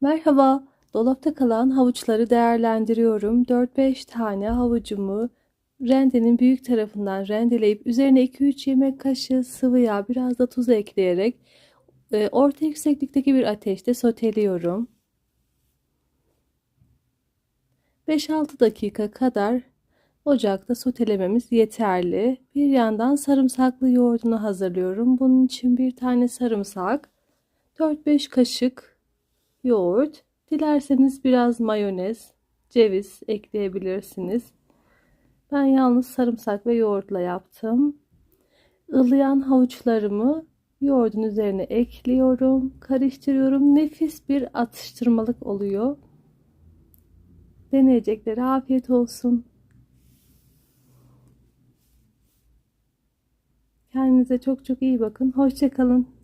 Merhaba, dolapta kalan havuçları değerlendiriyorum. 4-5 tane havucumu rendenin büyük tarafından rendeleyip üzerine 2-3 yemek kaşığı sıvı yağ, biraz da tuz ekleyerek e, orta yükseklikteki bir ateşte soteliyorum. 5-6 dakika kadar ocakta sotelememiz yeterli. Bir yandan sarımsaklı yoğurdunu hazırlıyorum. Bunun için bir tane sarımsak, 4-5 kaşık yoğurt, dilerseniz biraz mayonez, ceviz ekleyebilirsiniz. Ben yalnız sarımsak ve yoğurtla yaptım. Ilıyan havuçlarımı yoğurdun üzerine ekliyorum, karıştırıyorum. Nefis bir atıştırmalık oluyor. Deneyeceklere afiyet olsun. Kendinize çok çok iyi bakın. Hoşçakalın.